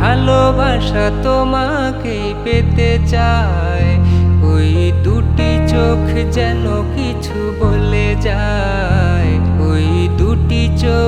ভালোবাসা তোমাকে পেতে চায়। ওই দুটি চোখ যেন কিছু বলে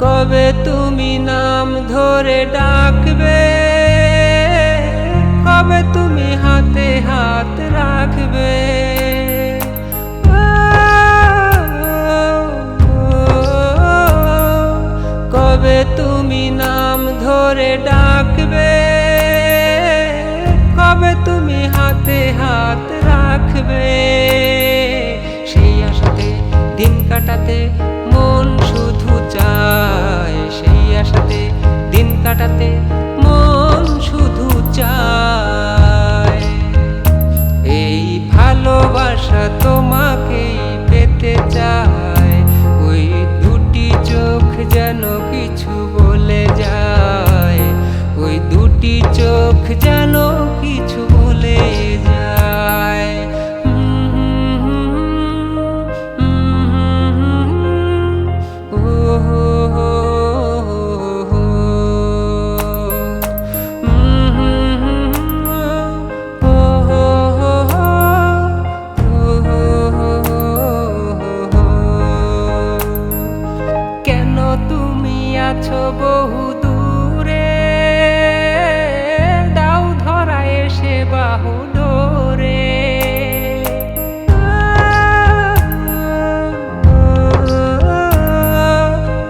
কবে তুমি নাম ধরে ডাকবে? কবে তুমি হাতে হাত রাখবে? কবে তুমি নাম ধরে ডাকবে? কবে তুমি হাতে হাত রাখবে? সেই আশাতে দিন কাটাতে ভালোবাসা তোমাকেই পেতে চায় ওই দুটি চোখ যেন কিছু বলে যায়। ওই দুটি চোখ যেন কিছু বলে যায়। আছো বহু দূরে। দাও ধরা এসে বাহু ডোরে।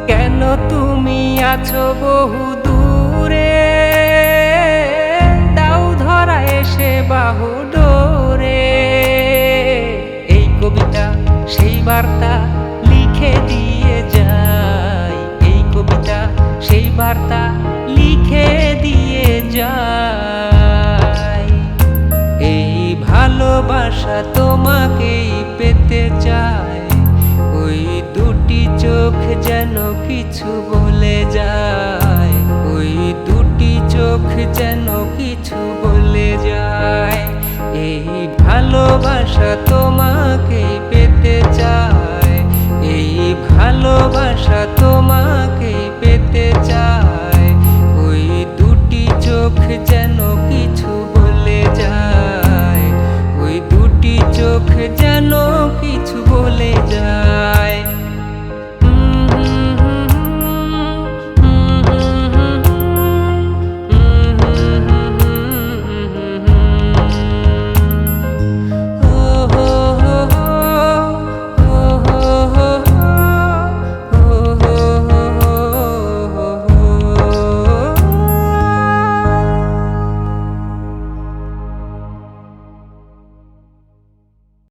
কেন তুমি আছো বহু দূরে? দাও ধরা এসে বাহু ডোরে। এই কবিতা, সেই বার্তা বার্তা লিখে দিয়ে যায়। এই ভালোবাসা তোমাকেই পেতে চায়। ওই দুটি চোখ যেন কিছু বলে যায়। ওই দুটি চোখ যেন কিছু বলে যায়। এই ভালোবাসা তোমাকেই পেতে চায়। এই ভালোবাসা